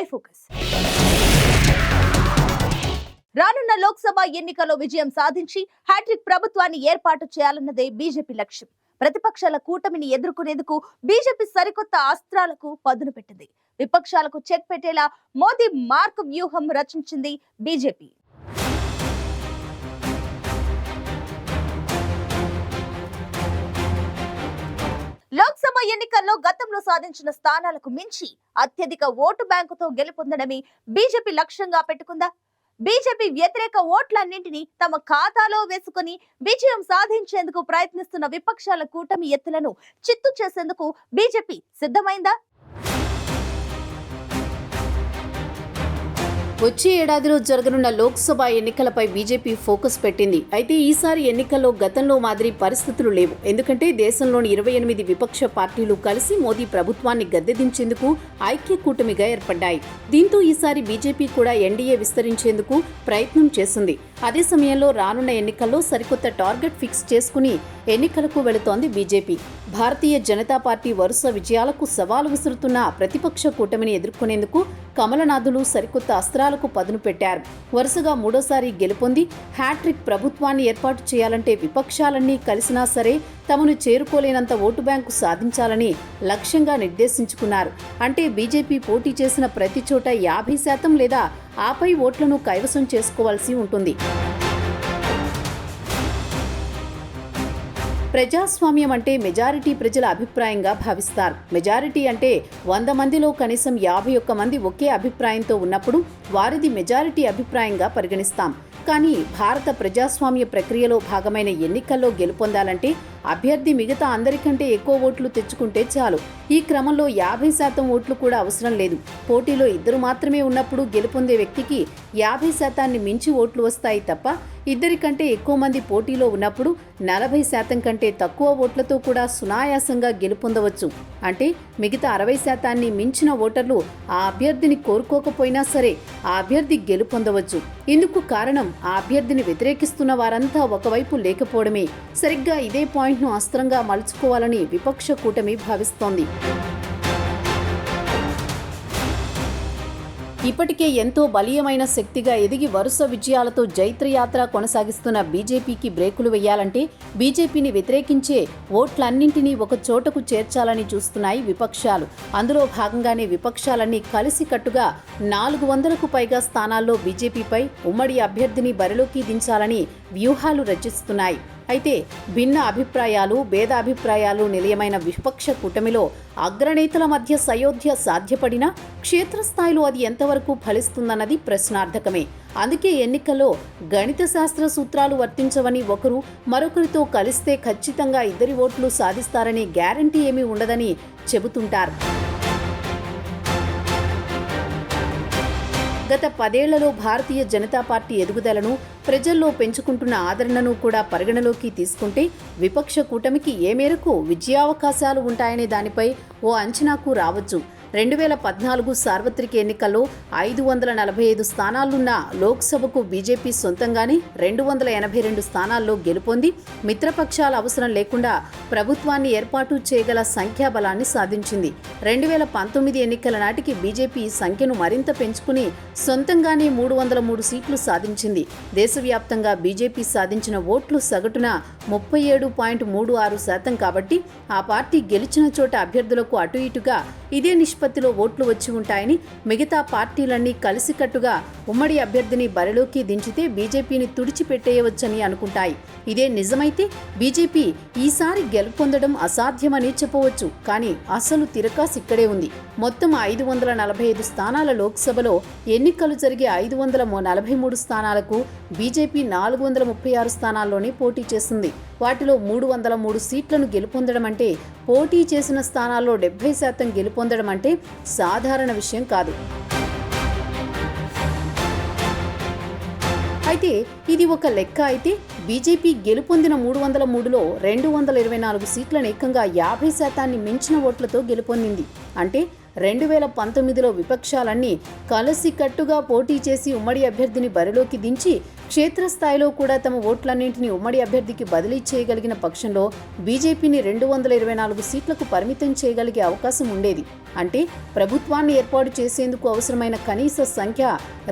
I focus. రానున్న లోక్సభ ఎన్నికల్లో విజయం సాధించి హ్యాట్రిక్ ప్రభుత్వాన్ని ఏర్పాటు చేయాలన్నదే బీజేపీ లక్ష్యం. ప్రతిపక్షాల కూటమిని ఎదుర్కొనేందుకు బీజేపీ సరికొత్త అస్త్రాలకు పదును పెట్టింది. విపక్షాలకు చెక్ పెట్టేలా మోదీ మార్క్ వ్యూహం రచించింది బీజేపీ. లోక్సభ ఎన్నికల్లో గతంలో సాధించిన స్థానాలకు మించి అత్యధిక ఓటు బ్యాంకుతో గెలుపొందడమే బీజేపీ లక్ష్యంగా పెట్టుకుందా? బీజేపీ వ్యతిరేక ఓట్లన్నింటినీ తమ ఖాతాలో వేసుకుని విజయం సాధించేందుకు ప్రయత్నిస్తున్న విపక్షాల కూటమి ఎత్తులను చిత్తు చేసేందుకు బీజేపీ సిద్ధమైందా? వచ్చే ఏడాదిలో జరగనున్న లోక్సభ ఎన్నికలపై బీజేపీ ఫోకస్ పెట్టింది. అయితే ఈసారి ఎన్నికల్లో గతంలో మాదిరి పరిస్థితులు లేవు. ఎందుకంటే దేశంలోని ఇరవై ఎనిమిది విపక్ష పార్టీలు కలిసి మోదీ ప్రభుత్వాన్ని గద్దెదించేందుకు ఐక్య కూటమిగా ఏర్పడ్డాయి. దీంతో ఈసారి బీజేపీ కూడా ఎన్డీఏ విస్తరించేందుకు ప్రయత్నం చేసింది. అదే సమయంలో రానున్న ఎన్నికల్లో సరికొత్త టార్గెట్ ఫిక్స్ చేసుకుని ఎన్నికలకు వెళుతోంది బీజేపీ. భారతీయ జనతా పార్టీ వరుస విజయాలకు సవాలు విసురుతున్న ప్రతిపక్ష కూటమిని ఎదుర్కొనేందుకు కమలనాథులు సరికొత్త అస్త్రాలకు పదును పెట్టారు. వరుసగా మూడోసారి గెలుపొంది హ్యాట్రిక్ ప్రభుత్వాన్ని ఏర్పాటు చేయాలంటే విపక్షాలన్నీ కలిసినా సరే తమను చేరుకోలేనంత ఓటు బ్యాంకు సాధించాలని లక్ష్యంగా నిర్దేశించుకున్నారు. అంటే బీజేపీ పోటీ చేసిన ప్రతి చోట యాభై శాతం లేదా ఆపై ఓట్లను కైవసం చేసుకోవాల్సి ఉంటుంది. ప్రజాస్వామ్యం అంటే మెజారిటీ ప్రజల అభిప్రాయంగా భావిస్తారు. మెజారిటీ అంటే వంద మందిలో కనీసం యాభై ఒక్క మంది ఒకే అభిప్రాయంతో ఉన్నప్పుడు వారిది మెజారిటీ అభిప్రాయంగా పరిగణిస్తాం. కానీ భారత ప్రజాస్వామ్య ప్రక్రియలో భాగమైన ఎన్నికల్లో గెలుపొందాలంటే అభ్యర్థి మిగతా అందరికంటే ఎక్కువ ఓట్లు తెచ్చుకుంటే చాలు. ఈ క్రమంలో యాభై శాతం ఓట్లు కూడా అవసరం లేదు. పోటీలో ఇద్దరు మాత్రమే ఉన్నప్పుడు గెలుపొందే వ్యక్తికి యాభై శాతాన్ని మించి ఓట్లు వస్తాయి తప్ప ఇద్దరికంటే ఎక్కువ మంది పోటీలో ఉన్నప్పుడు నలభై శాతం కంటే తక్కువ ఓట్లతో కూడా సునాయాసంగా గెలుపొందవచ్చు. అంటే మిగతా అరవై శాతాన్ని మించిన ఓటర్లు ఆ అభ్యర్థిని కోరుకోకపోయినా సరే ఆ అభ్యర్థి గెలుపొందవచ్చు. ఇందుకు కారణం ఆ అభ్యర్థిని వ్యతిరేకిస్తున్న వారంతా ఒకవైపు లేకపోవడమే. సరిగ్గా ఇదే పాయింట్ పాయింట్ను అస్త్రంగా మలుచుకోవాలని విపక్ష కూటమి భావిస్తోంది. ఇప్పటికే ఎంతో బలీయమైన శక్తిగా ఎదిగి వరుస విజయాలతో జైత్రయాత్ర కొనసాగిస్తున్న బీజేపీకి బ్రేకులు వేయాలంటే బీజేపీని వ్యతిరేకించే ఓట్లన్నింటినీ ఒక చోటకు చేర్చాలని చూస్తున్నాయి విపక్షాలు. అందులో భాగంగానే విపక్షాలన్నీ కలిసికట్టుగా నాలుగు వందలకు పైగా స్థానాల్లో బీజేపీపై ఉమ్మడి అభ్యర్థిని బరిలోకి దించాలని వ్యూహాలు రచిస్తున్నాయి. అయితే భిన్న అభిప్రాయాలు భేదాభిప్రాయాలు నిలయమైన విపక్ష కూటమిలో అగ్రనేతల మధ్య సయోధ్య సాధ్యపడినా క్షేత్రస్థాయిలో అది ఎంతవరకు ఫలిస్తుందన్నది ప్రశ్నార్థకమే. అందుకే ఎన్నికల్లో గణిత శాస్త్ర సూత్రాలు వర్తించవని ఒకరు మరొకరితో కలిస్తే ఖచ్చితంగా ఇద్దరి ఓట్లు సాధిస్తారనే గ్యారంటీ ఏమీ ఉండదని చెబుతుంటారు. గత పదేళ్ళలో భారతీయ జనతా పార్టీ ఎదుగుదలను ప్రజల్లో పెంచుకుంటున్న ఆదరణను కూడా పరిగణలోకి తీసుకుంటే విపక్ష కూటమికి ఏ మేరకు విజయావకాశాలు ఉంటాయనే దానిపై ఓ అంచనాకు రావచ్చు. రెండు వేల పద్నాలుగు సార్వత్రిక ఎన్నికల్లో ఐదు వందల నలభై ఐదు స్థానాలున్న లోక్సభకు బీజేపీ సొంతంగానే రెండు వందల ఎనభై రెండు స్థానాల్లో గెలుపొంది మిత్రపక్షాల అవసరం లేకుండా ప్రభుత్వాన్ని ఏర్పాటు చేయగల సంఖ్యాబలాన్ని సాధించింది. రెండు వేల పంతొమ్మిది ఎన్నికల నాటికి బీజేపీ సంఖ్యను మరింత పెంచుకుని సొంతంగానే మూడు వందల మూడు సీట్లు సాధించింది. దేశవ్యాప్తంగా బీజేపీ సాధించిన ఓట్లు సగటున ముప్పై ఏడు పాయింట్ మూడు ఆరు శాతం కాబట్టి ఆ పార్టీ గెలిచిన చోట అభ్యర్థులకు అటు ఇటుగా ఇదే నిష్పత్తిలో ఓట్లు వచ్చి ఉంటాయని మిగతా పార్టీలన్నీ కలిసికట్టుగా ఉమ్మడి అభ్యర్థిని బరిలోకి దించితే బీజేపీని తుడిచిపెట్టేయవచ్చని అనుకుంటాయి. ఇదే నిజమైతే బీజేపీ ఈసారి గెలుపొందడం అసాధ్యమని చెప్పవచ్చు కానీ అసలు తిరకాసు ఇక్కడే ఉంది. మొత్తం ఐదు వందల నలభై ఐదు స్థానాల లోక్సభలో ఎన్నికలు జరిగే ఐదు వందల నలభై మూడు స్థానాలకు బీజేపీ నాలుగు వందల ముప్పై ఆరు స్థానాల్లోనే పోటీ చేస్తుంది. వాటిలో మూడు వందల మూడు సీట్లను గెలుపొందడం అంటే పోటీ చేసిన స్థానాల్లో డెబ్బై శాతం గెలుపొందడం అంటే సాధారణ విషయం కాదు. అయితే ఇది ఒక లెక్క అయితే బీజేపీ గెలుపొందిన మూడు వందల మూడులో రెండు వందల ఇరవై నాలుగు సీట్లను ఏకంగా యాభై శాతాన్ని మించిన ఓట్లతో గెలుపొందింది. అంటే రెండు వేల పంతొమ్మిదిలో విపక్షాలన్నీ కలిసికట్టుగా పోటీ చేసి ఉమ్మడి అభ్యర్థిని బరిలోకి దించి క్షేత్రస్థాయిలో కూడా తమ ఓట్లన్నింటినీ ఉమ్మడి అభ్యర్థికి బదిలీ చేయగలిగిన పక్షంలో బీజేపీని రెండు వందల ఇరవై నాలుగు సీట్లకు పరిమితం చేయగలిగే అవకాశం ఉండేది. అంటే ప్రభుత్వాన్ని ఏర్పాటు చేసేందుకు అవసరమైన కనీస సంఖ్య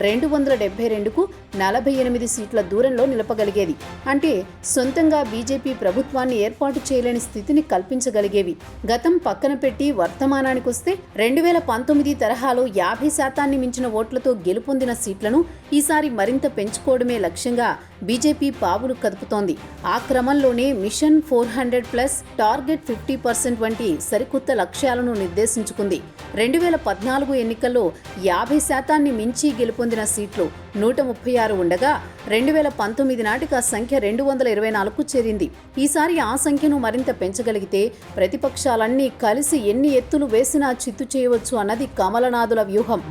రెండు వందల డెబ్బై రెండుకు నలభై ఎనిమిది సీట్ల దూరంలో నిలపగలిగేది. అంటే సొంతంగా బీజేపీ ప్రభుత్వాన్ని ఏర్పాటు చేయలేని స్థితిని కల్పించగలిగేవి. గతం పక్కన పెట్టి వర్తమానానికొస్తే రెండు రెండు వేల పంతొమ్మిది తరహాలో యాభై శాతాన్ని మించిన ఓట్లతో గెలుపొందిన సీట్లను ఈసారి మరింత పెంచుకోవడమే లక్ష్యంగా బీజేపీ పావులు కదుపుతోంది. ఆ క్రమంలోనే mission four hundred plus target fifty percent వంటి సరికొత్త లక్ష్యాలను నిర్దేశించుకుంది. రెండు వేల పద్నాలుగు ఎన్నికల్లో యాభై శాతాన్ని మించి గెలుపొందిన సీట్లు నూట ముప్పై ఆరు ఉండగా రెండు వేల పంతొమ్మిది నాటికి ఆ సంఖ్య రెండు వందల ఇరవై నాలుగుకు చేరింది. ఈసారి ఆ సంఖ్యను మరింత పెంచగలిగితే ప్రతిపక్షాలన్నీ కలిసి ఎన్ని ఎత్తులు వేసినా చిత్తు చేయవచ్చు అన్నది కమలనాథుల వ్యూహం.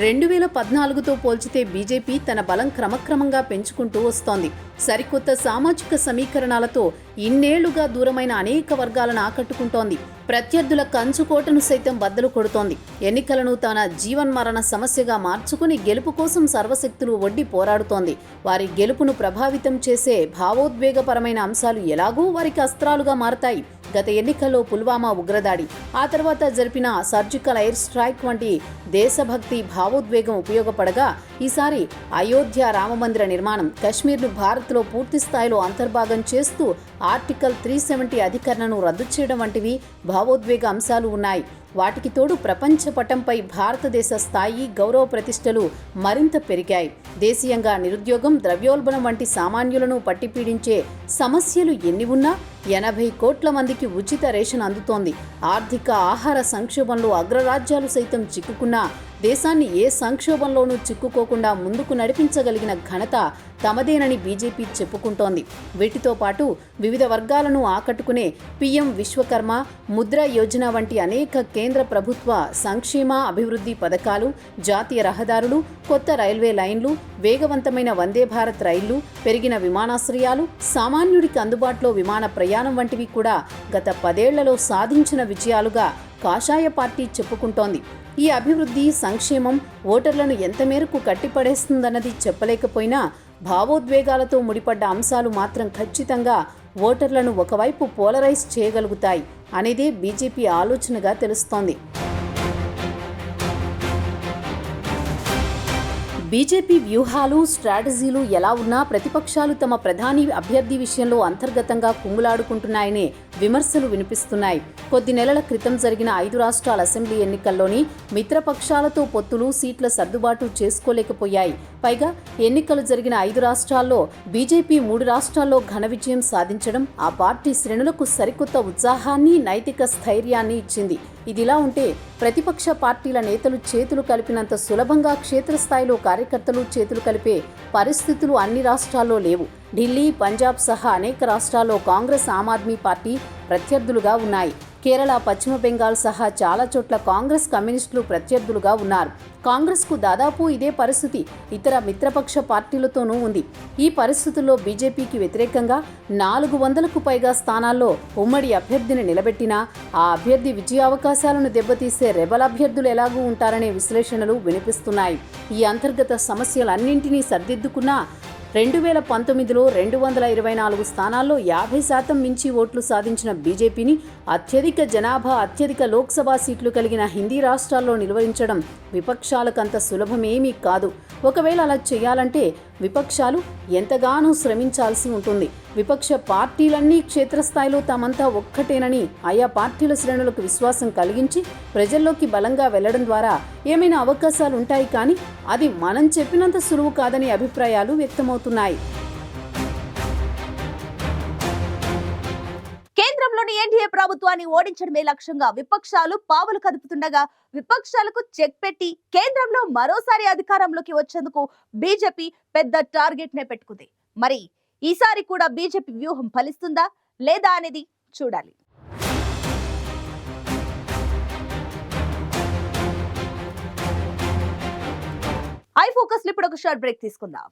రెండు వేల పద్నాలుగుతో పోల్చితే బీజేపీ తన బలం క్రమక్రమంగా పెంచుకుంటూ వస్తోంది. సరికొత్త సామాజిక సమీకరణాలతో ఇన్నేళ్ళుగా దూరమైన అనేక వర్గాలను ఆకట్టుకుంటోంది. ప్రత్యర్థుల కంచుకోటను సైతం బద్దలు కొడుతోంది. ఎన్నికలను తన జీవన్మరణ సమస్యగా మార్చుకుని గెలుపు కోసం సర్వశక్తులు ఒడ్డి పోరాడుతోంది. వారి గెలుపును ప్రభావితం చేసే భావోద్వేగపరమైన అంశాలు ఎలాగూ వారికి అస్త్రాలుగా మారతాయి. గత ఎన్నికల్లో పుల్వామా ఉగ్రదాడి ఆ తర్వాత జరిపిన సర్జికల్ ఎయిర్ స్ట్రైక్ వంటి దేశభక్తి భావోద్వేగం ఉపయోగపడగా ఈసారి అయోధ్య రామమందిర నిర్మాణం కశ్మీర్ను భారత్లో పూర్తి స్థాయిలో అంతర్భాగం చేస్తూ ఆర్టికల్ త్రీ సెవెంటీ అధికరణను రద్దు చేయడం వంటివి భావోద్వేగ అంశాలు ఉన్నాయి. వాటికి తోడు ప్రపంచ పటంపై భారతదేశ స్థాయి గౌరవ ప్రతిష్టలు మరింత పెరిగాయి. దేశీయంగా నిరుద్యోగం ద్రవ్యోల్బణం వంటి సామాన్యులను పట్టిపీడించే సమస్యలు ఎన్ని ఉన్నా ఎనభై కోట్ల మందికి ఉచిత రేషన్ అందుతోంది. ఆర్థిక ఆహార సంక్షోభంలో అగ్రరాజ్యాలు సైతం చిక్కుకున్నా దేశాన్ని ఏ సంక్షోభంలోనూ చిక్కుకోకుండా ముందుకు నడిపించగలిగిన ఘనత తమదేనని బీజేపీ చెప్పుకుంటోంది. వీటితో పాటు వివిధ వర్గాలను ఆకట్టుకునే పీఎం విశ్వకర్మ ముద్ర యోజన వంటి అనేక కేంద్ర ప్రభుత్వ సంక్షేమ అభివృద్ధి పథకాలు జాతీయ రహదారులు కొత్త రైల్వే లైన్లు వేగవంతమైన వందే భారత్ రైళ్ళు పెరిగిన విమానాశ్రయాలు సామాన్యుడికి అందుబాటులో విమాన ప్రయాణం వంటివి కూడా గత పదేళ్ళలో సాధించిన విజయాలుగా కాషాయ పార్టీ చెప్పుకుంటోంది. ఈ అభివృద్ధి సంక్షేమం ఓటర్లను ఎంత మేరకు కట్టిపడేస్తుందన్నది చెప్పలేకపోయినా భావోద్వేగాలతో ముడిపడ్డ అంశాలు మాత్రం ఖచ్చితంగా ఓటర్లను ఒకవైపు పోలరైజ్ చేయగలుగుతాయి అనేదే బీజేపీ ఆలోచనగా తెలుస్తోంది. బీజేపీ వ్యూహాలు స్ట్రాటజీలు ఎలా ఉన్నా ప్రతిపక్షాలు తమ ప్రధాని అభ్యర్థి విషయంలో అంతర్గతంగా కుమ్ములాడుకుంటున్నాయనే విమర్శలు వినిపిస్తున్నాయి. కొద్ది నెలల క్రితం జరిగిన ఐదు రాష్ట్రాల అసెంబ్లీ ఎన్నికల్లోని మిత్రపక్షాలతో పొత్తులు సీట్ల సర్దుబాటు చేసుకోలేకపోయాయి. పైగా ఎన్నికలు జరిగిన ఐదు రాష్ట్రాల్లో బీజేపీ మూడు రాష్ట్రాల్లో ఘన విజయం సాధించడం ఆ పార్టీ శ్రేణులకు సరికొత్త ఉత్సాహాన్ని నైతిక స్థైర్యాన్ని ఇచ్చింది. ఇదిలా ఉంటే ప్రతిపక్ష పార్టీల నేతలు చేతులు కలిపినంత సులభంగా క్షేత్రస్థాయిలో కార్యకర్తలు చేతులు కలిపే పరిస్థితులు అన్ని రాష్ట్రాల్లో లేవు. ఢిల్లీ పంజాబ్ సహా అనేక రాష్ట్రాల్లో కాంగ్రెస్ ఆమ్ ఆద్మీ పార్టీ ప్రత్యర్థులుగా ఉన్నాయి. కేరళ పశ్చిమ బెంగాల్ సహా చాలా చోట్ల కాంగ్రెస్ కమ్యూనిస్టులు ప్రత్యర్థులుగా ఉన్నారు. కాంగ్రెస్కు దాదాపు ఇదే పరిస్థితి. ఇతర మిత్రపక్ష పార్టీలతోనూ ఉంది. ఈ పరిస్థితుల్లో బీజేపీకి వ్యతిరేకంగా నాలుగు వందలకు పైగా స్థానాల్లో ఉమ్మడి అభ్యర్థిని నిలబెట్టినా ఆ అభ్యర్థి విజయావకాశాలను దెబ్బతీసే రెబల్ అభ్యర్థులు ఎలాగూ ఉంటారనే విశ్లేషణలు వినిపిస్తున్నాయి. ఈ అంతర్గత సమస్యలన్నింటినీ సర్దిద్దుకున్నా రెండు వేల పంతొమ్మిదిలో రెండు వందల ఇరవై నాలుగు స్థానాల్లో యాభై శాతం మించి ఓట్లు సాధించిన బీజేపీని అత్యధిక జనాభా అత్యధిక లోక్సభ సీట్లు కలిగిన హిందీ రాష్ట్రాల్లో నిలువరించడం విపక్షాలకంత సులభమేమీ కాదు. ఒకవేళ అలా చేయాలంటే విపక్షాలు ఎంతగానో శ్రమించాల్సి ఉంటుంది. విపక్ష పార్టీలన్నీ క్షేత్రస్థాయిలో తామంతా ఒక్కటేనని ఆయా పార్టీల శ్రేణులకు విశ్వాసం కలిగించి ప్రజల్లోకి బలంగా వెళ్ళడం ద్వారా ఏమైనా అవకాశాలు ఉంటాయి కానీ అది మనం చెప్పినంత సులువు కాదనే అభిప్రాయాలు వ్యక్తమవుతున్నాయి. ప్రభుత్వాన్ని ఓడించడమే లక్ష్యంగా విపక్షాలు పావులు కదుపుతుండగా విపక్షాలకు చెక్ పెట్టి కేంద్రంలో మరోసారి అధికారంలోకి వచ్చేందుకు బీజేపీ పెద్ద టార్గెట్ నే పెట్టుకుంది. మరి ఈసారి కూడా బీజేపీ వ్యూహం ఫలిస్తుందా లేదా అనేది చూడాలి. ఐ ఫోకస్ ఇప్పుడు ఒక షార్ట్ బ్రేక్ తీసుకుందాం.